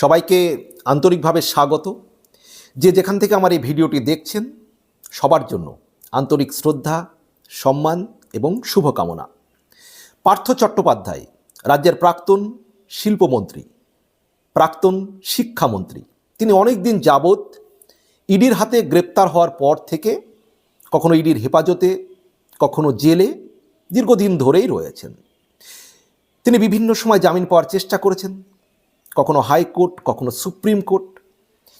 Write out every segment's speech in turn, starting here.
সবাইকে আন্তরিকভাবে স্বাগত। যে যেখান থেকে আমার এই ভিডিওটি দেখছেন, সবার জন্য আন্তরিক শ্রদ্ধা, সম্মান এবং শুভকামনা। পার্থ চট্টোপাধ্যায়, রাজ্যের প্রাক্তন শিল্পমন্ত্রী, প্রাক্তন শিক্ষামন্ত্রী। তিনি অনেক দিন যাবৎ ইডির হাতে গ্রেপ্তার হওয়ার পর থেকে কখনো ইডির হেফাজতে, কখনো জেলে দীর্ঘদিন ধরেই রয়েছেন। তিনি বিভিন্ন সময় জামিন পাওয়ার চেষ্টা করেছেন। কখনো হাইকোর্ট কখনো সুপ্রিম কোর্ট।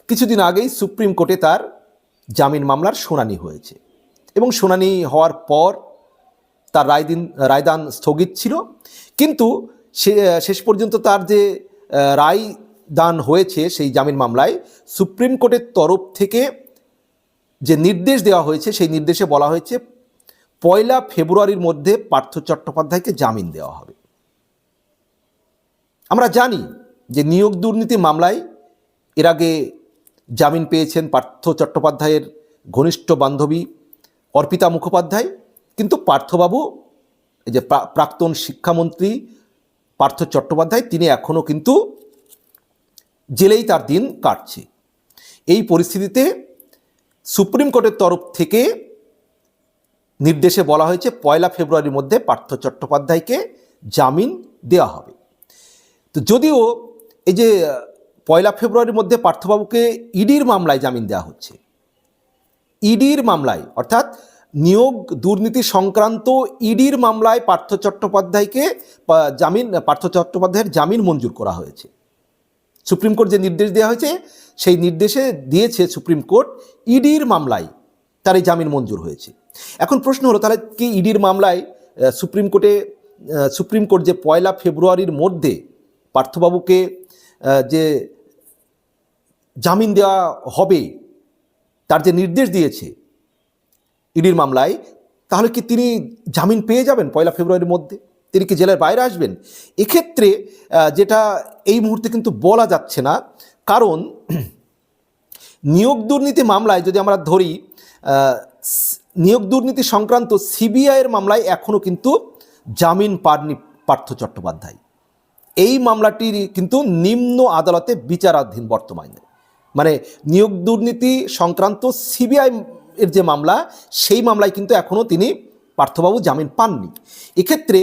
কিছুদিন আগেই সুপ্রিম কোর্টে তার জামিন মামলার শুনানি হয়েছে এবং শুনানি হওয়ার পর তার রায়দিন রায়দান স্থগিত ছিল। কিন্তু সে, শেষ পর্যন্ত তার যে রায় দান হয়েছে সেই জামিন মামলায় সুপ্রিম কোর্টের তরফ থেকে যে নির্দেশ দেওয়া হয়েছে সেই নির্দেশে বলা হয়েছে, পয়লা ফেব্রুয়ারির মধ্যে পার্থ চট্টোপাধ্যায়কে জামিন দেওয়া হবে। আমরা জানি যে নিয়োগ দুর্নীতি মামলায় এর আগে জামিন পেয়েছেন পার্থ চট্টোপাধ্যায়ের ঘনিষ্ঠ বান্ধবী অর্পিতা মুখোপাধ্যায়। কিন্তু পার্থবাবু, এই যে প্রাক্তন শিক্ষামন্ত্রী পার্থ চট্টোপাধ্যায়, তিনি এখনও কিন্তু জেলেই তার দিন কাটছে। এই পরিস্থিতিতে সুপ্রিম কোর্টের তরফ থেকে নির্দেশে বলা হয়েছে, পয়লা ফেব্রুয়ারির মধ্যে পার্থ চট্টোপাধ্যায়কে জামিন দেওয়া হবে। তো যদিও এই যে পয়লা ফেব্রুয়ারির মধ্যে পার্থবাবুকে ইডির মামলায় জামিন দেওয়া হচ্ছে। ইডির মামলায়, অর্থাৎ নিয়োগ দুর্নীতি সংক্রান্ত ইডির মামলায় পার্থ চট্টোপাধ্যায়কে জামিন, পার্থ চট্টোপাধ্যায়ের জামিন মঞ্জুর করা হয়েছে। সুপ্রিম কোর্ট যে নির্দেশ দেওয়া হয়েছে, সেই নির্দেশে দিয়েছে সুপ্রিম কোর্ট, ইডির মামলায় তার এই জামিন মঞ্জুর হয়েছে। এখন প্রশ্ন হলো, তাহলে কি ইডির মামলায় সুপ্রিম কোর্টে সুপ্রিম কোর্ট যে পয়লা ফেব্রুয়ারির মধ্যে পার্থবাবুকে যে জামিন দেওয়া হবে, তার যে নির্দেশ দিয়েছে ইডির মামলায়, তাহলে কি তিনি জামিন পেয়ে যাবেন পয়লা ফেব্রুয়ারির মধ্যে? তিনি কি জেলের বাইরে আসবেন? এক্ষেত্রে যেটা এই মুহূর্তে কিন্তু বলা যাচ্ছে না, কারণ নিয়োগ দুর্নীতি মামলায় যদি আমরা ধরি নিয়োগ দুর্নীতি সংক্রান্ত সিবিআইয়ের মামলায় এখনও কিন্তু জামিন পাননি পার্থ চট্টোপাধ্যায়। এই মামলাটি কিন্তু নিম্ন আদালতে বিচারাধীন বর্তমানে। মানে নিয়োগ দুর্নীতি সংক্রান্ত সিবিআই এর যে মামলা, সেই মামলায় কিন্তু এখনও তিনি পার্থবাবু জামিন পাননি। এক্ষেত্রে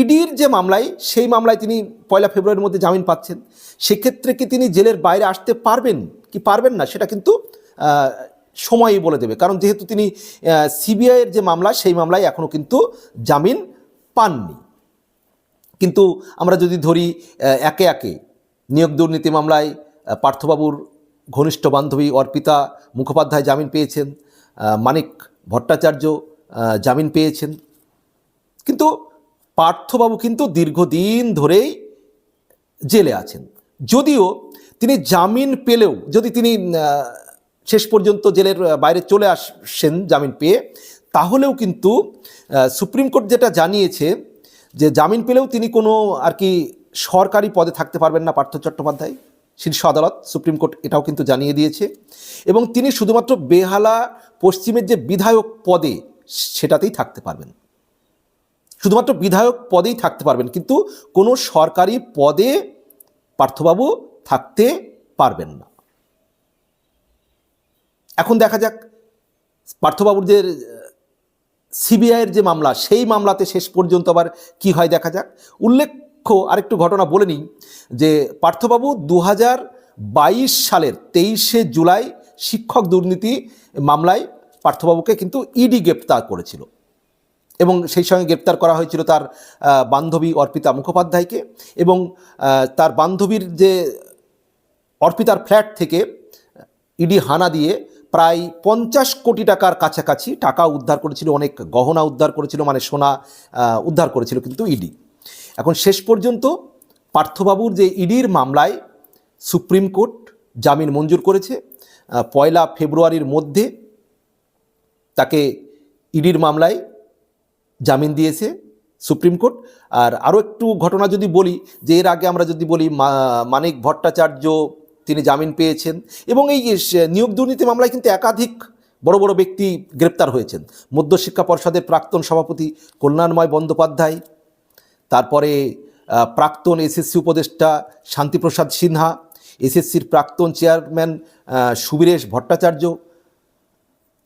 ইডির যে মামলায়, সেই মামলায় তিনি পয়লা ফেব্রুয়ারির মধ্যে জামিন পাচ্ছেন। সেক্ষেত্রে কি তিনি জেলের বাইরে আসতে পারবেন? কি পারবেন না? সেটা কিন্তু সময়ই বলে দেবে। কারণ যেহেতু তিনি সিবিআইয়ের যে মামলা, সেই মামলায় এখনও কিন্তু জামিন পাননি। কিন্তু আমরা যদি ধরি একে একে নিয়োগ দুর্নীতি মামলায় পার্থবাবুর ঘনিষ্ঠ বান্ধবী অর্পিতা মুখোপাধ্যায় জামিন পেয়েছেন মানিক ভট্টাচার্য জামিন পেয়েছেন। কিন্তু পার্থবাবু কিন্তু দীর্ঘদিন ধরেই জেলে আছেন। যদিও তিনি জামিন পেলেও, যদি তিনি শেষ পর্যন্ত জেলের বাইরে চলে আসছেন জামিন পেয়ে, তাহলেও কিন্তু সুপ্রিম কোর্ট যেটা জানিয়েছে যে জামিন পেলেও তিনি কোনো আর কি সরকারি পদে থাকতে পারবেন না, পার্থ চট্টোপাধ্যায়। শীর্ষ আদালত, সুপ্রিম কোর্ট এটাও কিন্তু জানিয়ে দিয়েছে। এবং তিনি শুধুমাত্র বেহালা পশ্চিমের যে বিধায়ক পদে সেটাতেই থাকতে পারবেন। শুধুমাত্র বিধায়ক পদেই থাকতে পারবেন, কিন্তু কোনো সরকারি পদে পার্থবাবু থাকতে পারবেন না। এখন দেখা যাক, পার্থবাবুর যে সিবিআইয়ের যে মামলা, সেই মামলাতে শেষ পর্যন্ত আবার কি হয় দেখা যাক। উল্লেখ্য আরেকটু ঘটনা বলে নিই, যে পার্থবাবু দু বাইশ সালের তেইশে জুলাই শিক্ষক দুর্নীতি মামলায় পার্থবাবুকে কিন্তু ইডি গ্রেপ্তার করেছিল এবং সেই সঙ্গে গ্রেপ্তার করা হয়েছিল তার বান্ধবী অর্পিতা মুখোপাধ্যায়কে এবং তার বান্ধবীর যে অর্পিতার ফ্ল্যাট থেকে ইডি হানা দিয়ে প্রায় পঞ্চাশ কোটি টাকার কাছাকাছি টাকা উদ্ধার করেছিল, অনেক গহনা উদ্ধার করেছিল মানে সোনা উদ্ধার করেছিল কিন্তু ইডি এখন শেষ পর্যন্ত পার্থবাবুর যে ইডির মামলায় সুপ্রিম কোর্ট জামিন মঞ্জুর করেছে পয়লা ফেব্রুয়ারির মধ্যে তাকে ইডির মামলায় জামিন দিয়েছে সুপ্রিম কোর্ট। আর আরও একটু ঘটনা যদি বলি, যে এর আগে আমরা যদি বলি মানিক ভট্টাচার্য তিনি জামিন পেয়েছেন এবং এই নিয়োগ দুর্নীতি মামলায় কিন্তু একাধিক বড় বড় ব্যক্তি গ্রেপ্তার হয়েছেন। মধ্যশিক্ষা পর্ষদের প্রাক্তন সভাপতি কল্যাণময় বন্দ্যোপাধ্যায়, তারপরে প্রাক্তন এসএসসি উপদেষ্টা শান্তিপ্রসাদ সিনহা, এসএসসির প্রাক্তন চেয়ারম্যান সুবীরেশ ভট্টাচার্য,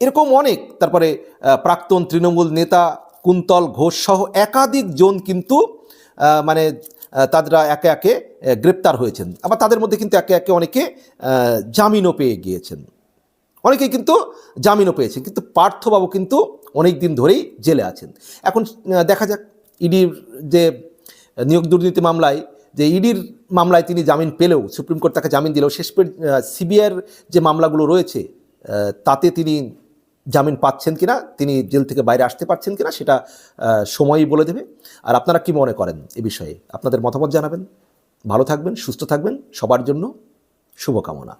এরকম অনেক। তারপরে প্রাক্তন তৃণমূল নেতা কুন্তল ঘোষ সহ একাধিক জন কিন্তু মানে তারা একে একে গ্রেপ্তার হয়েছেন। আবার তাদের মধ্যে কিন্তু একে একে অনেকে জামিনও পেয়ে গিয়েছেন। অনেকেই কিন্তু জামিনও পেয়েছেন, কিন্তু পার্থবাবু কিন্তু অনেক দিন ধরেই জেলে আছেন। এখন দেখা যাক, ইডির যে নিয়োগ দুর্নীতি মামলায়, যে ইডির মামলায় তিনি জামিন পেলেও, সুপ্রিম কোর্ট তাকে জামিন দিলেও শেষ সিবিআইয়ের যে মামলাগুলো রয়েছে তাতে তিনি জামিন পাচ্ছেন কিনা, তিনি জেল থেকে বাইরে আসতে পারছেন কিনা সেটা সময়ই বলে দেবে। আর আপনারা কি মনে করেন এ বিষয়ে? আপনাদের মতামত জানাবেন। ভালো থাকবেন, সুস্থ থাকবেন। সবার জন্য শুভকামনা।